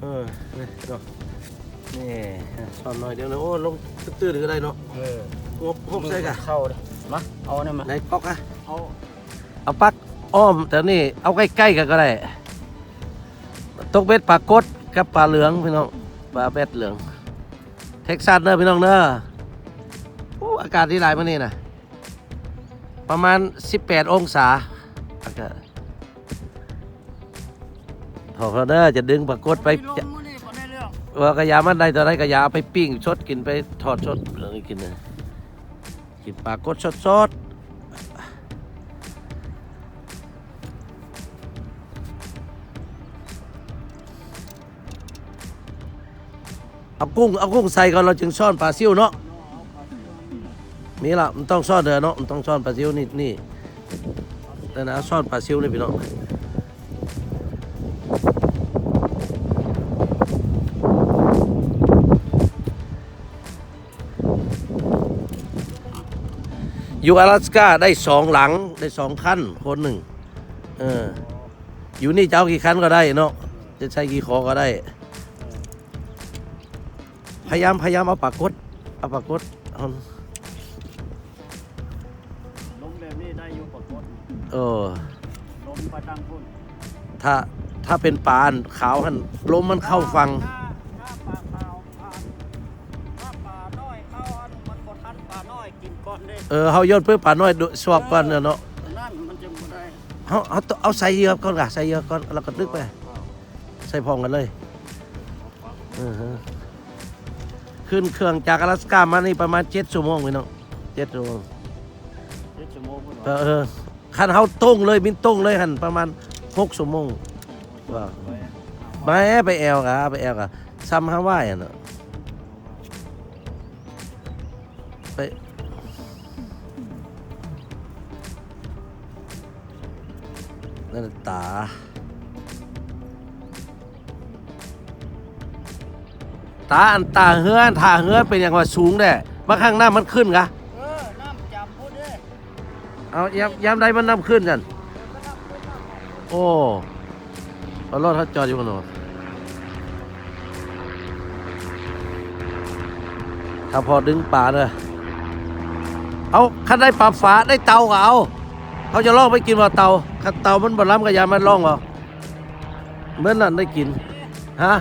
เออนี่เนาะนี่สอนหน่อยเดี๋ยวนะโอ้ลงตื้อๆหรืออะไรเนาะเอองบงบใส่กะเข้าเลยมาเอาเนี่ยมาไหนก๊อกอะเอาเอาปักอ้อมแต่นี่เอาใกล้ๆกันก็ได้ตกเบ็ดปลากดกับปลาเหลืองพี่น้องปลาเบ็ดเหลือง เท็กซัสเนอะพี่น้องเนอะโอ้อากาศที่ไรมานี่นะประมาณ 18 องศาอากาศ ถอดเด้อจะดึงปลากดไปจะมื้อนี้บ่ได้เรื่องว่ากระยามันได้ตัวไรกระยาไปปิ้งสดกินไปทอดสดเรื่องนี้กินนะกินปลากดสดสดเอากุ้งเอากุ้งใส่ก่อนเราจึงซ่อนปลาซิวเนาะมีละมันต้องซ่อนเด้อเนาะมันต้องซ่อนปลาซิวนี่นี่นั่นนะซ่อนปลาซิวนี่พี่น้อง อยู่阿拉斯กาได้สองหลังได้สองคันคนหนึ่งเอออยู่นี่จะเอากี่คันก็ได้เนาะจะใช้กี่คอก็ได้ พยายามพยายามเอาปากกดเอาปากกดเอา ลมแบบนี้ได้อยู่ปกติ เออ ลมไปทางพุ่น ถ้าถ้าเป็นปานขาวหันลมมันเข้าฟัง เออเขาโยนเพื่อป่าน้อยดสวบก่อนเนาะนั่นมันจะบ่ได้เขาเอาเอาใส่เหยือกก่อนกะใส่เยอะก่อนแล้วก็ดึกไป ใส่พร้อมกันเลยอือฮะขึ้นเครื่องจากอลาสก้ามานี่ประมาณเจ็ชั่วโมงเลยเน้อง7ชั่วโมงเจ็ดชั่วโมงพเออเออคันเขาตรงเลยบินตรงเลยหันประมาณ6ชั่วโมงว่า ไปไปแอลกะไปแอลกะซ้ำฮาวายอ่เนาะ นั่นนะตาตาอันตาเฮือนตาเฮือนเป็นอย่างว่าสูงแด้มาข้างหน้ามันขึ้นกะเออน้ำจำพุ่นเด้เอายามยามใดมันนำขึ้นกันโอ้เอารถเขาจอดอยู่กันหนอถ้าพอดึงป่าเลยเอาคันได้ปลาฝาได้เตาก็เอา เขาจะล่องไปกินว่าเตาคันเตามันบดล้ำกับยามันล่องเหรอเมื่อนั้นได้กินฮะ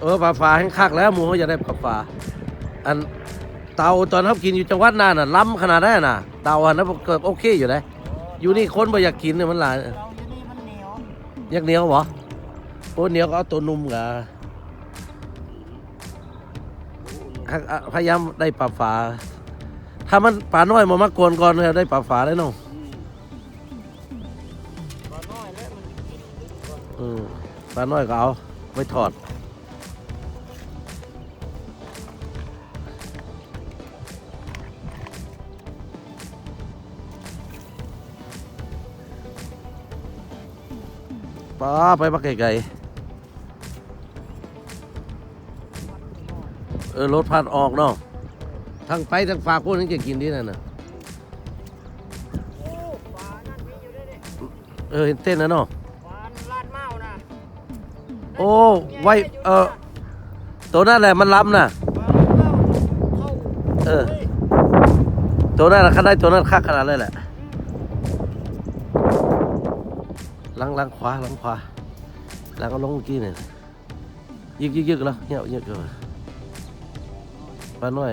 เออปลาฝาแห้งคักแล้วหมูเขาจะได้ปลาฝาอันเตาตอนเขากินอยู่จังหวัดน่านน่ะล้ำขนาดนั้นน่ะเตาอันนั้นเกิดโอเคอยู่เลยอยู่นี่คนบ่อยากกินเนี่ยมันหลายอยู่นี่มักเหนียวเหรอโอ้เหนียวก็เอาตัวนุ่มกะฮักอะพยายามได้ปลาฝา ถ้ามันปลาน้อยมามากวนก่อนเนี่ยได้ปลาฝาได้น้องปลาน้อยแล้วมันอืมปลาน้อยก็เอาไว้ถอดป้าไปมาไกลๆเออรถพัดออกเนาะ ทั้งไปทั้งฝากพวกนั้นจะกินดีนั่นน่ะโอ้ปลานั่นมีอยู่ด้วยดิเออเห็นเต้นแล้วเนาะปลาลาดเมานะโอ้ไว้เออตัวนั่นแหละมันล้ำน่ะปลาลาดเมาเข้าเออฮ้ยตัวนั้นน่ะคันได้ตัวนั้นคักขนาดเลยแหละลังลังขวาลังขวาลังก็ลงเมื่อกี้เนี่ยยึกยึกยึกแล้วเงี้ยยึกเลยปลาน้อย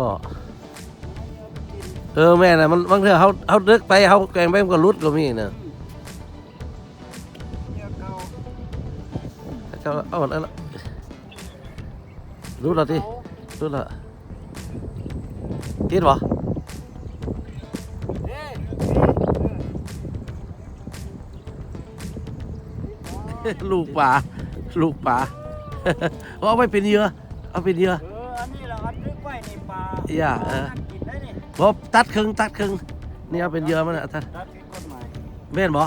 บ่เหยื่อกินเออแม่น่ะมันบางเทื่อเขาเขาดึกไปเขาแกงไปมันก็รุดก็มีน่ะเหยื่อเก่าเขาเอาอันนั้นละรุดและที่เอารุดและติดบ่เด้เออลูกป่าลูกป่าเอาไปเป็นเหยื่อเอาเป็นเหยื่อเปลาอย่าเออนกินได้นี่บตัดครึ่งตัดครึ่งนี่เอาเป็นเหยื่อมันนะท่านรัดผิดกฎหมายแม่นบ่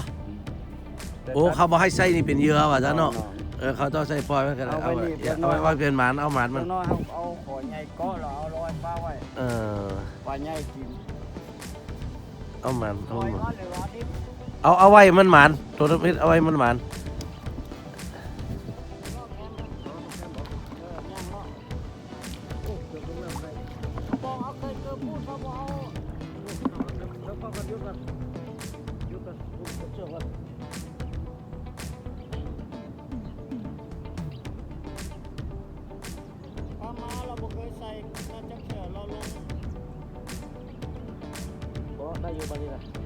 โอ้เขาบอกให้ใส่นี่เป็นเหยื่อว่ะจ้ะเนาะเออเขาต้องใส่ปล่อยไว้กันเอาไว้เอาไว้ไว้เป็นหมานเอาหมานมัมันนน้อยเอาเอาขอใหญ่ก็เราเอาลอยปลาไว้เออปลาใหญ่กินเอาหมานลเอาอยหมานก็เลยว่าดิบเอาเอาเอาไว้มันหมานตัวน้ำเพชรเอาไว้มันหมาน เอามาเราบอกเคยใส่เราจะเขียวเราลงได้อยู่บางที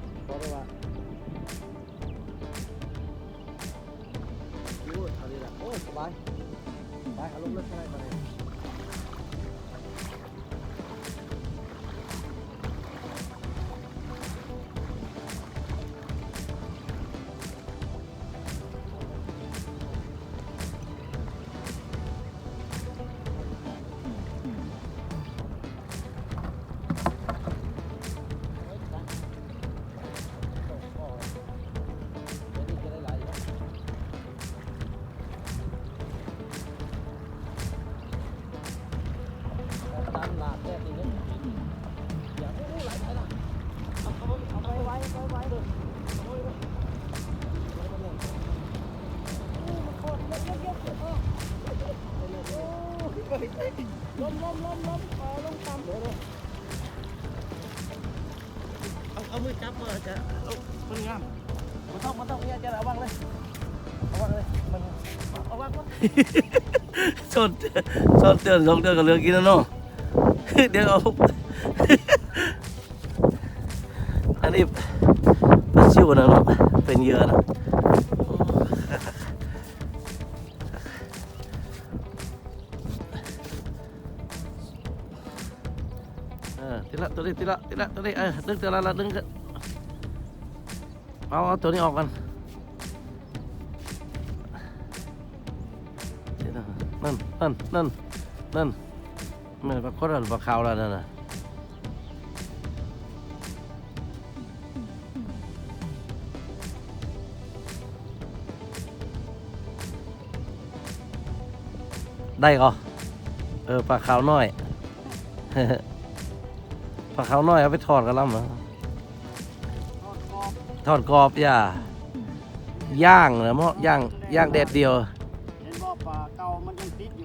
เอาวางวะสดสดเดือนสองเดือนก็เหลือกินแล้วเนาะเดี๋ยวเอาอันนี้ปลาชิวนะเนาะเป็นเหยื่อนะเออทีละตัวนี้ทีละทีละตัวนี้เออดึงตัวละละดึงกันเอาเอาตัวนี้ออกกัน นั่นนั่นนั่นนั่นมันปลาโคตรปลาขาวแล้วนั่นน่ะได้ก็เออปลาขาวน้อยปลาขาวน้อยเอาไปทอดกันแล้วมั้งทอดกรอบทอดกรอบย่าย่างเหรอมะย่างย่างแดดเดียว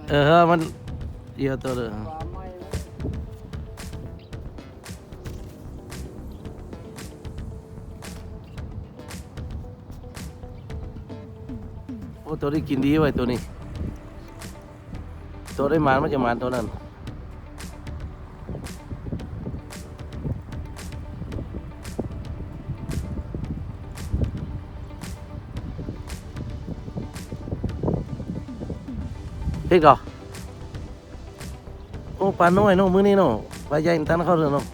เออมันเยอะตัวเดียโอ้ตัวนี้กินดีไว้ตัวนี้ ตัวได้มานมันจะมานตัวนั้น พริกเหรอโอ้ปลาน้อยเนาะมือนี้เนาะปลาใหญ่ตันเข้าเถอะเนาะ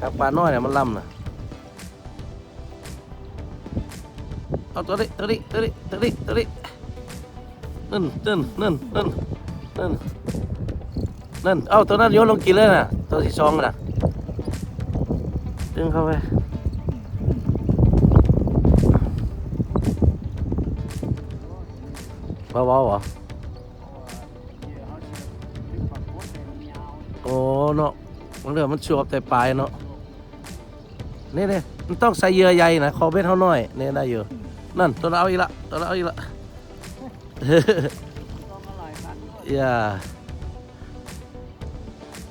ครับปลาน้อยเนี่ยมันล่ำนะเอาตัวนี้ตัวนี้ตัวนี้ตัวนี้ตัวนี้นั่นนั่นนั่นนั่นนั่นนั่นเอาตัวนั้นโยนลงกินเลยนะตัวที่สองน่ะดึงเข้าไป ให้มันยาวโอ้เนาะมันเดือมันชวบแต่ปลายเนาะนี่เนี่ยมันต้องใส่เหยื่อใหญ่นะคอเบ็ดเท่าน้อยเนี่ยได้อยู่นั่นตัวเราอีกละตัวเราอีกละอย่า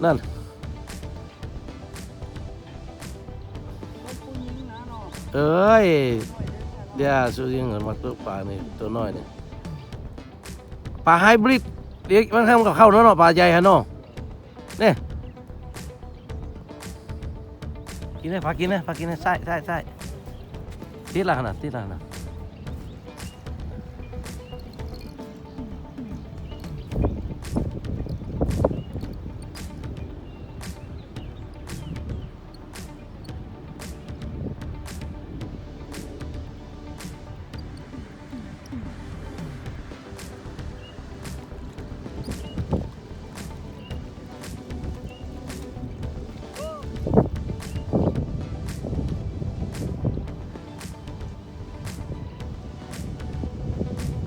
นั่นเอ้ยด้วยเด้ออย่สู้ยิงเหมือนมาตัวปลานี่ตัวน้อยเนี่ย ปลาไฮบริดเด็กมันทำกับเข้าวเนาะเนาะปลาใหญ่ฮะเนาะเนี่ยกินเลยปลากินเลยปลากินเลยใส่ใส่ใส่ติดละขนาดติดละขนาด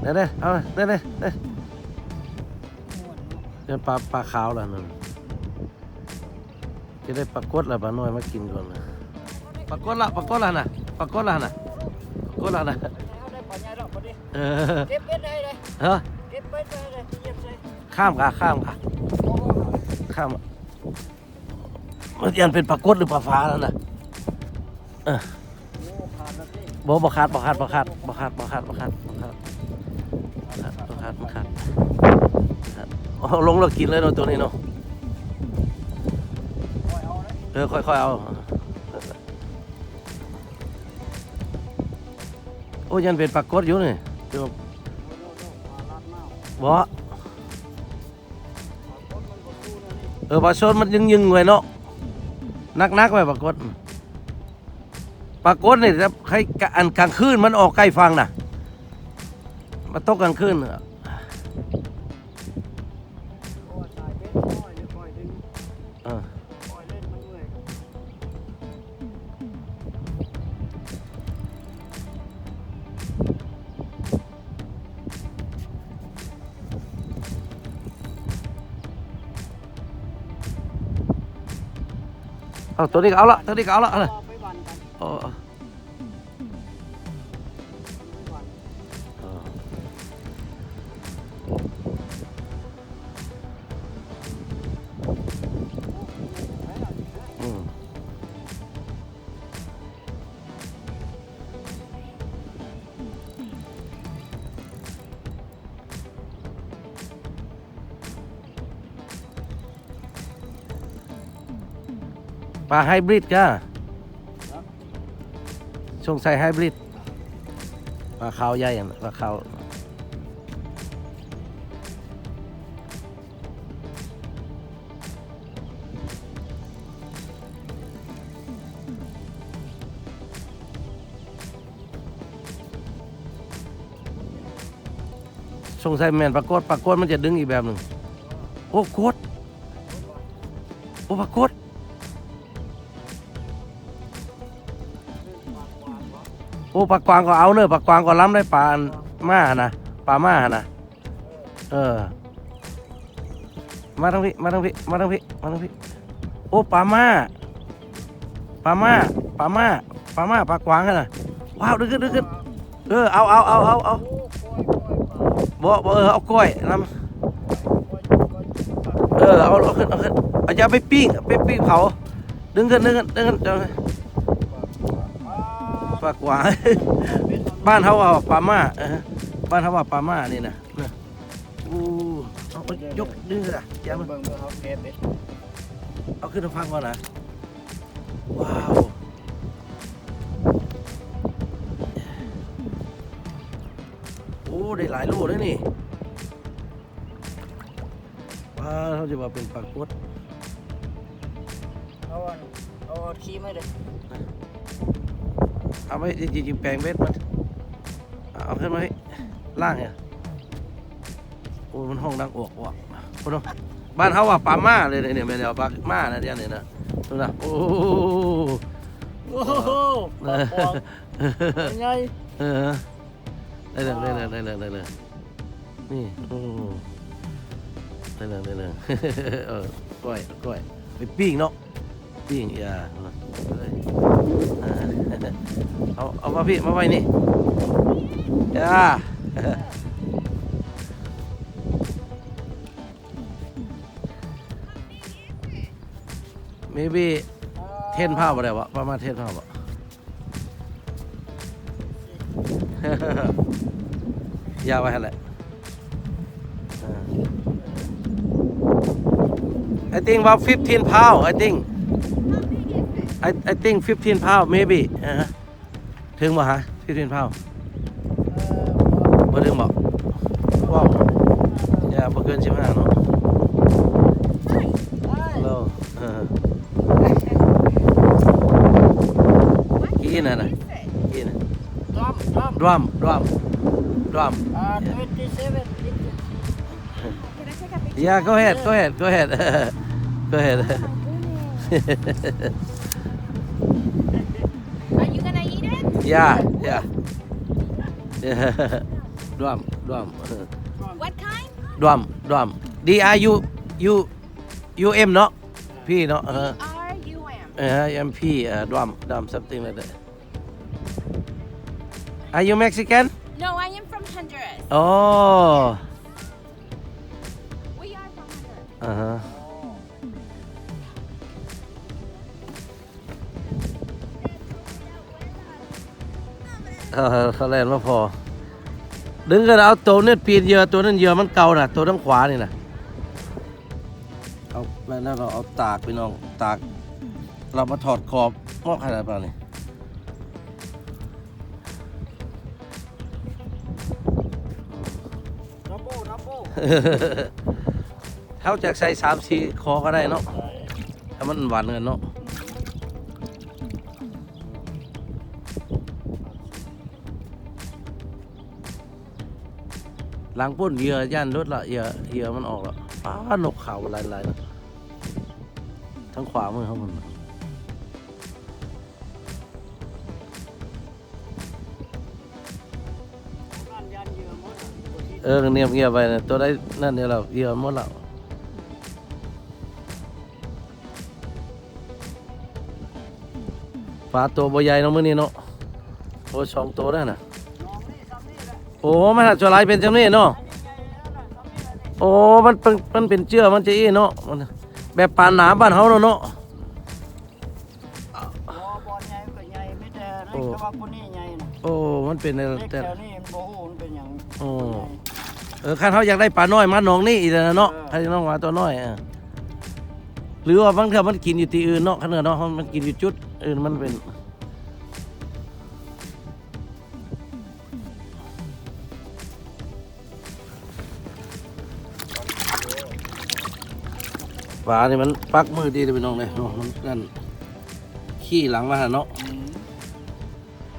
เด้เด้เอาเด้เด้เด้ม่วนเนาะเดี๋ยวปลาปลาขาวแล้วนั่นจะได้ปลากดแล้วปลาน้อยมากินก่อนนะเอาได้ปรากฏละปรากฏละน่ะปรากฏละน่ะปรากฏละน่ะเอาได้ปลาใหญ่แล้วพอดีเออเก็บเป็ดได้เลยเฮ้อเก็บเป็ดได้เลยเยี่ยมเลยข้ามกะข้ามกะโอ้โหข้ามมันยันเป็นปรากฏหรือปลาฟ้าแล้วน่ะเออโอ้ขาดแล้วสิบ่บ่ขาดบ่ขาดบ่ขาดบ่ขาดบ่ขาดบ่ขาด ลงแล้วกินเลยเนาะตัวนี้เนาะเออค่อยๆเอา โอ้ยันเป็นปากฏอยู่นี่เดี๋ยวบ่เออปลาชดมันยึงๆไว้เนาะนักๆไว้ปรากฏปรากฏนี่ถ้าใครกะอันกลางคืนมันออกใกล้ฟังน่ะมาตกกลางคืน Tadi kalah. ปลาไฮบริดจ้าช่วงใส่ไฮบริดปลาขาวใหญ่ปลาขาวช่วงใส่แมนปลากดปลากดมันจะดึงอีกแบบหนึ่งโอ้โคตรโอ้ปลากด โอ้ปลากวางก็เอาเนอะปลากวางก็ล้ำได้ปลาม่านะปลาม่านะเออ มาทางพี่มาทางพี่มาทางพี่มาทางพี่โอ้ปลาม่าปลาม่าปลาม่าปลาม่าปลากวางกันนะว้าวดึงขึ้นดึงขึ้นเออเอาเอาเอาเอาเอ้าบ่บ่เออเอากล้วยน้ำปล่ออยปล่อยเออเอาเอาขึ้นเอาขึ้นเอาจะไปปิ้งไปปิ้งเผาดึงขึ้นดึงขึ้นดึงขึ้นเดี๋ยว ปลากวาง บ้านเขาว่าปลาม่าเออบ้านเขาว่าปลาม่านี่นะนะอู้เอาไปยกดึงเลยอะย่ามันเบิ่งเบิ่งเขาเก็บเป็ดเอาขึ้นมาฟังก่อนนะว้าวโอ้ได้หลายลูกเลยนี่ว้าวเขาจะว่าเป็นปลากดเอาอันเอาขี้ไม่เลย เอาไว้จริงๆแปลงเบ็ดมันเอาขึ้นมาให้ล่างเนี่ยโอ้มันห้องดังอวกอวกคนเนาะบ้านเขาว่าปลาม่าเลยเนี่ยไม่ได้เอาปลาม่านะเดี๋ยวนี้นะดูนะโอ้โอ้โหปลาปองเป็นไงเออได้เลยได้เลยได้เลยได้เลยนี่โอ้ได้เลยได้เลยเออกล้วยกล้วยไปปิ้งเนาะปิ้งอย่า เอาเอามาพี่มาไว้นี่จ้าเมบีเทนภาพอะไรวะประมาณเทนภาพอะยาวไปแหละไอติงว่า15 pound I think I I think 15 pound maybe อ่าฮะถึงบ่ฮะ15 pound บ่ถึงบ่ว้าวอย่าบ่เกิน15เนาะโลเออกี่นั่นน่ะกี่น่ะดรัมดรัม drum drum drum อ่า27 Can I take a picture? Yeah, go ahead, go ahead, go ahead. go ahead. yeah, yeah. Yeah. Drum, drum. What kind? Drum, drum. D R U U U M เนาะพี่เนาะเออ R U M. uh, MP uh, drum drum something like that Are you Mexican No, I am from Honduras. Oh We are from Honduras. อ่า เออเขาแลนมาพอ ดึงกันเอาตัวเนี่ยปีนเยอะตัวนั้นเยอะมันเก่าน่ะ ตัวทั้งขวานี่น่ะเอาแล้วนั่นเราเอาตากพี่น้องตาก เรามาถอดขอบงอกขนาดเปล่านี่ดับเบิลดับเบิลเขาจากใส่สามสี่คอก็ได้เนาะถ้ามันหวานเงินเนาะ หลังปุ้นเหยื่อย่านรถละเหยื่อเหยื่อมันออกละป้านกเขาลายๆนะทั้งขวามือเขามันนั่นเอะหมดอเออเนียบเงียบไปนะตัวได้นั่นเดียวเราเหยื่อหมดแล้วปลาตัวใบใหญ่เนาะมื้อนี้เนาะโอ้สองตัวได้น่ะ โอ้มันอาจจะลายเป็นจำนี้เนาะอันนี้ใหญ่แล้วน่ะซ้ำนี่แหละนี่โอ้มันเป็นมันเป็นเชื่อมันจะอีเนาะมันแบบปานหนาบ้านเฮาเนาะเนาะบ่บอลใหญ่ก็ใหญ่ไม่แต่โอ้นี่แต่ว่าคนนี้ใหญ่นะโอ้มันเป็นในเล็กแต่แถวนี้มันบ่ฮู้มันเป็นหยังโอ้เออคันเขาอยากได้ปลาน้อยมาหนองนี่อีกแล้วนะเนาะเออใครน้องมาตัวน้อยอะหรือว่าบางเทื่อมันกินอยู่ที่อื่นเนาะคันเนาะมันกินอยู่จุดอื่นมันเป็น ปลานี่มันปักมือดีเลยพี่น้องเลยมันนั่นขี้หลังมาเนาะ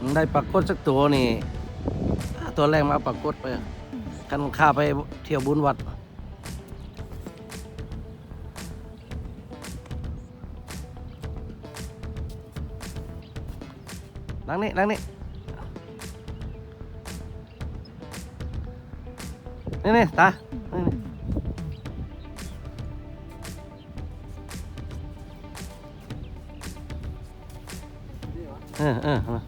มันได้ปลากดสักตัวนี่ตัวแรกมาปลากดไปกันข้าไปเที่ยวบุญวัดหลังนี้หลังนี้นี่นี่ตานี่ ออเออเออ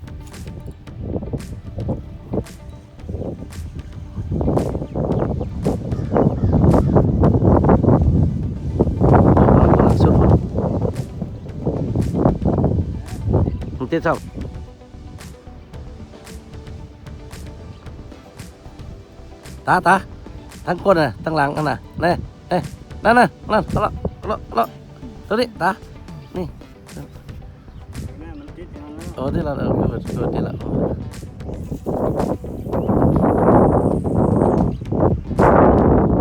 สุดมันติดชอบตาตาทั้งก้นน่ะทั้งหลังกันน่ ดอย่างนั้นโอ้ที่เราเออเกิดเกิดที่เรา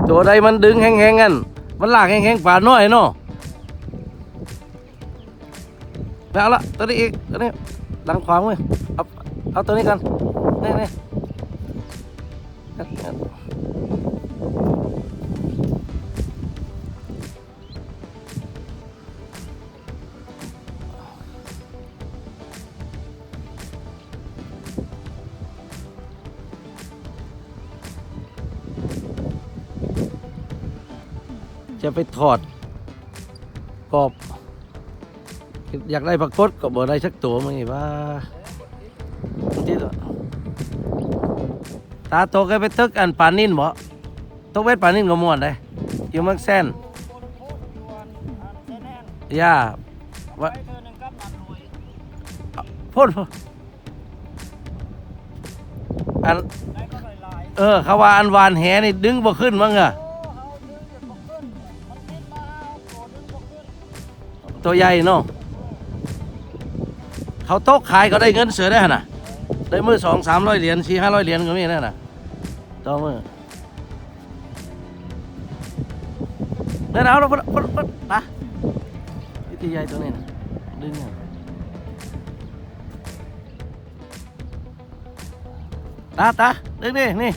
ตัวใดมันดึงแห้งๆกั จะไปถอดกรอบ อยากได้ปรากฏก็บ่ได้สักตัวมั้งนี่ว่าที่ตัวตาโตเคยไปตึกอันปานินบ่ตกเวทปานินก็ม่วนได้อยู่เมืองแซนย่าว้เธอหนึ่งกับนันรวยพูดอันเออเขาว่าอันวานแหนี่ดึงบ่ขึ้นมั้งอะ ตัวใหญ่เนาะเขาโต๊ะขายเขาได้เงินเสือได้หน่ะ ได้มือสองสามร้อยเหรียญสี่ห้าร้อยเหรียญก็มีนั่นน่ะต่อมือนั่นเอาแล้วปุ๊บปุ๊บปุ๊บตาวิธีใหญ่ตัวนี้นะดึงอะตาตาดึงดินี่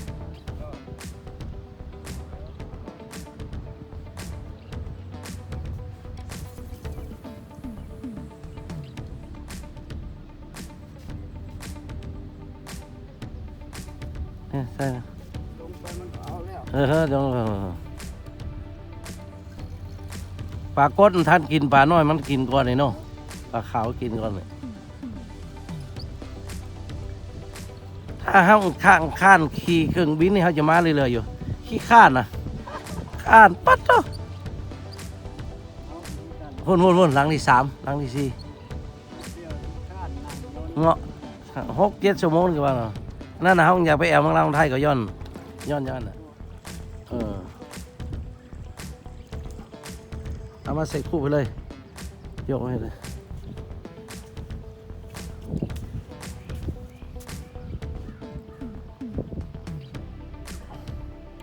ลากดมันท่านกินปลาน้อยมันกินก่อนนี่เนาะปลาขาวกินก่อนเลยถ้าห้างข้างข้านขี่เครื่องบินนี่เขาจะมาเรื่อยๆอยู่ ขี้ข้านนะข้านปัดเจ้าหุ่นหุ่นหุ่นหลังที่สามหลังที่สี่เงาะหกเจ็ดชั่วโมงกี่วันเนาะนั่นนะห้องอยากไปแอวมังลาวไทยก็ย้อนย้อนย้อนนะ มาใส่คู่ไปเลย ยกให้เลย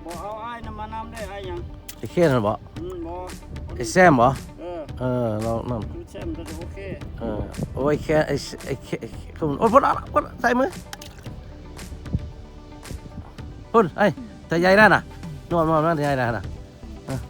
บ่เอาไอ้ายนำมานำได้ไอ้ายหยังไอ้เค้นน่ะบ่อืมบ่ไอ้แซมบ่เออเออเรานั่นคือแซมจะโอเคเออโอ้ยแค่ไอ้ไอ้แค่คุณโอ้ยพุ่นเอาละพุ่นใส่มือพุ่นไอ้แต่ใหญ่นั่นน่ะนวดนวดนั่นใหญ่นั่นน่ะเออ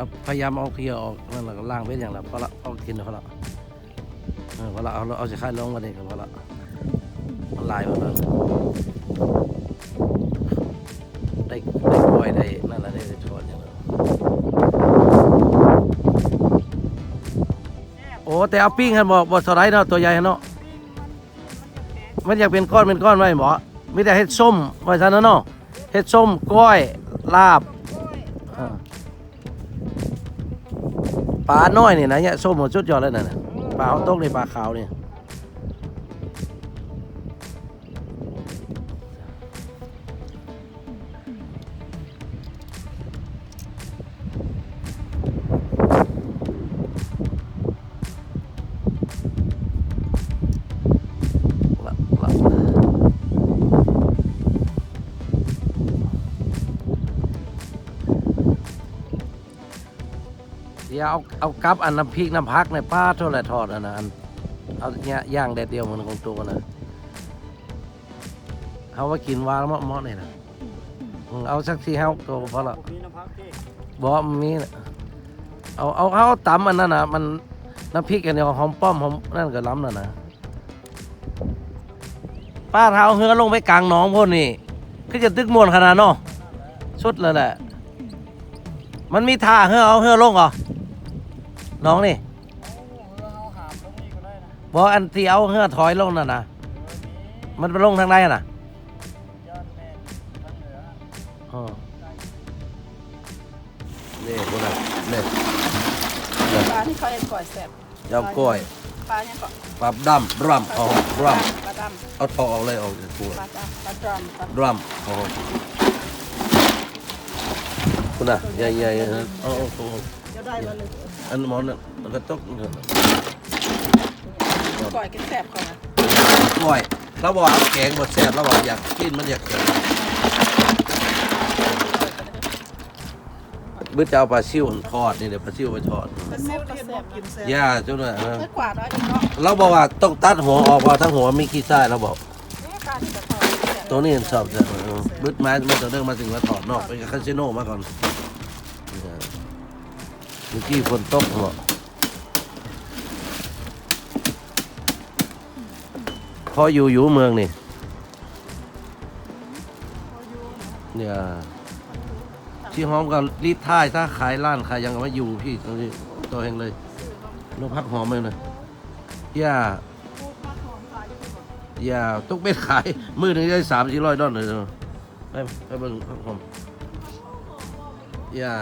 เอาพยายามเอาเคลียร์ออกนั่นแหละก็ล้างเป็นอย่างละพอละเอากินพอละเออพอละเอาเอาสิค่ายลงกันเองก็พอละมันลายหมดแล้วได้ได้กล้วยได้นั่นแหละได้ได้ทอดอย่างนั้นโอ้แต่เอาปิ้งกันบอกบอสไลด์เนาะตัวใหญ่เนาะมันอยากเป็นก้อนเป็นก้อนไว้หมอไม่ได้เฮ็ดส้มไว้ซะนะเนาะเฮ็ดส้มก้อยลาบ ปลาน้อยนี่ยนะเนี่ยส้มหมดชุดยอดแล้วนะปลาเขาตกในปลาขาวเนี่ย อย่าเอาเอากับอันน้ำพริกน้ำพักในป้าเท่าไหรทอดอันนะอันเอาเนี่ยย่างแดดเดียวมันของตัวนะเอาไว้กินวางแล้วมอนี่นะอืมเอาสักทีเฮาก็พอละพวกนี้น้ำพักที่บอกมันมีน่ะเอาเอาเอาตำอันนั้นนะมันน้ำพริกกันเดียวหอมป้อมหอมนั่นก็ล้ำน่ะนะป้าเท้าเฮือลงไปกลางหนองพ่นนี่คือจะตึกมวนขนาดเนาะสุดเลยแหละมันมีท่าเฮือเอาเฮือลงเหรอ น้องนี่เอาเอาหามตรงนี้ก็ได้นะบอกอันที่เอาเฮือถอยลงน่ะนะเออมีมันไปลงทางใดน่ะยอดแม่นทางเหนืออ๋อนี่พวกนั้นนี่ปลาที่เขาเอ็นก่อยแสบยำกล้วยปลาเนี่ยก็ปรับดำรัมเอารัมปลาดเอาทอเอาเลยเอาจากตัวำปลาดำปลาดรัมปลารัมเอาคุณน่ะใหญ่ๆนะเอาเอาเอาจะได้มาเลย อันหมอนน่ะมันก็ตกเนี่ยก่อยกินแสบก่อนนะกล้วยเราบอกเอาแกงบดแซ่บเราบอกอยากกินมันอยากแข็งบึ้จะเอาปลาซิวทอดนี่เดี๋ยวปลาซิวไปทอดเป็นแม่ก็แสบกินแสบย่าจุ๊นะนะไม่กวาดน้อยอีกเนาะเราบอกว่าต้องตัดหัวออกเพราะทั้งหัวมีขี้ใต้เราบอกนี่ปลาที่จะทอดแสบตัวนี้ชอบจะเออบึดไม้มาตัวเรื่องมาถึงมาถอดนอกไปกับคาสิโนมาก่อน เมื่อกี้ฝนตกเหรอพออยู่อยู่เมืองนี่เนี่ยที่หอมกับรีดท้ายถ้าขายร้านขายยังก็มาอยู่พี่ตรงนี้ตัวเองเลยนกพักหอมเลยนะย่าอย่าตุกเป็ดขาย มือหนึ่งได้สามสี่ร้อยดอลเลยเนอะไปไปเบิ่งครับผมอย่า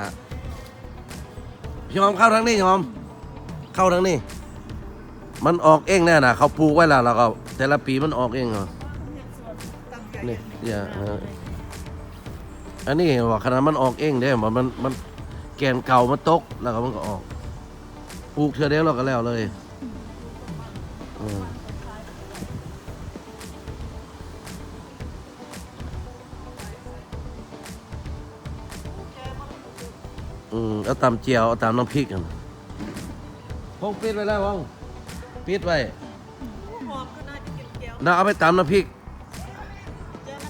พี่อมเข้าทั้งนี้ยอม เข้าทั้งนี้ มันออกเองแน่น่ะ เขาปลูกไว้แล้วเราก็ แต่ละปีมันออกเองเหรอนี่อย่าเอออันนี้เห็นว่าขนาดมันออกเองเด้มันมันมันแกนเก่ามันตกแล้วก็มันก็ออกปลูกเทือเดียวเราก็แล้วเลย เอาตำเจียวเอาตำน้ำพริกกันพงปิดไว้แล้วพงปิดไว้หอมก็น่าจะกินเกี๊ยวน่าเอาไปตำน้ำพริก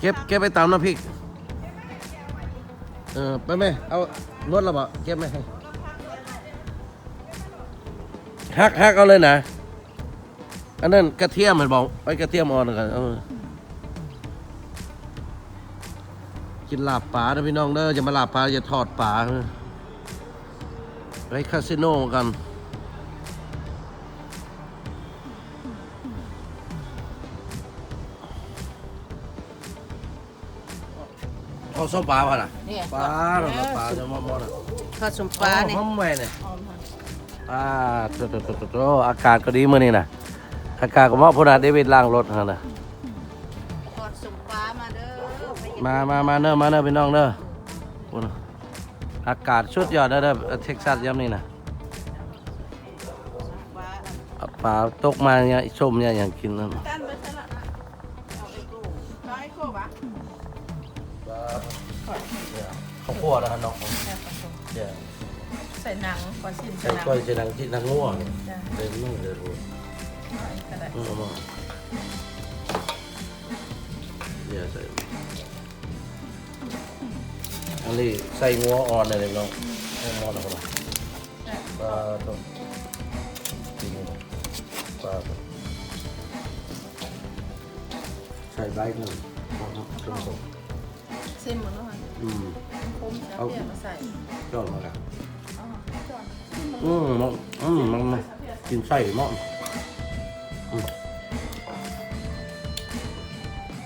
เก็บเก็บไปตำน้ำพริก เออไปไหมเอานวดแล้วบ่เก็บไหมให้ฮักฮักเอาเลยนะ อันนั้นกระเทียมมันบอกไอ้กระเทียมอ่อนกันเออกินลาบปลานะพี่น้องเด้อจะมาลาบปลาจะทอดปลา ไปคาสิโนกัน เอาส้มปลาป่ะน่ะเนี่ยปลาเราปลาจะมาหมดอะทอดสมปลาเนี่ยหอมแม่เนี่ยหอมค่ะปลาโตโตโตโตโตอากาศก็ดีมื้อนี้น่ะอากาศก็เหมาะพุ่นน่ะเดวิดล้างรถหั่นน่ะทอดสมปลามาเด้อไปกินมามามาเด้อมาเด้อพี่น้องเด้อพุ่นน่ะ อากาศสุดยอดเด้อเด้อเท็กซัสยามนี้น่ะปลาเอาปลาตกมาเนี่ยส้มเนี่ยอย่างกินนั่นกันไปซะละนะเอาไอ้กูเอาไอ้กูปะข้าวคั่วนะครับน้องแค่ผสมเดี๋ยวใส่หนังก่อนสิ้นใส่ใส่หนังก้อยใส่นางที่นางง่วงเนี่ยจ้ะเดินนู่นเดินนู่นก็ได้อืมเอามาเดี๋ยวใส่ อันนี้ใส่งัวอ่อนเลยน้องให้มอนเอาไปปลาต้มจริงปลาต้มใส่ใบหนึ่งนะครับต้มสดซิมหมดแล้วค่ะอืมคมจะเพียมาใส่ยอดมากครับอ๋อจอนซิมหมดอืมมันอืมมันมันกินไส้หม้ออืม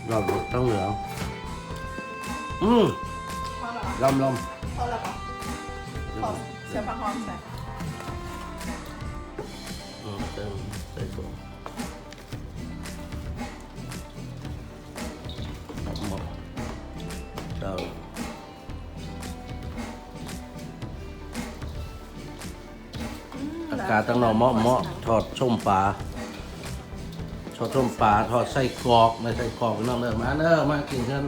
ยอดตั้งเหลืองอืมพอแล้วลำลพอแล้วปะพอำเสียผักหอมใส่อืมเติมใส่ถุงหมดเจ้าอากาศตั้งหนอเหมาะเหมาะทอดส้มปลาทอดส้มปลาทอดไส้กรอกไม่ไส้กรอกน้องเนอมาเนอมากินกัน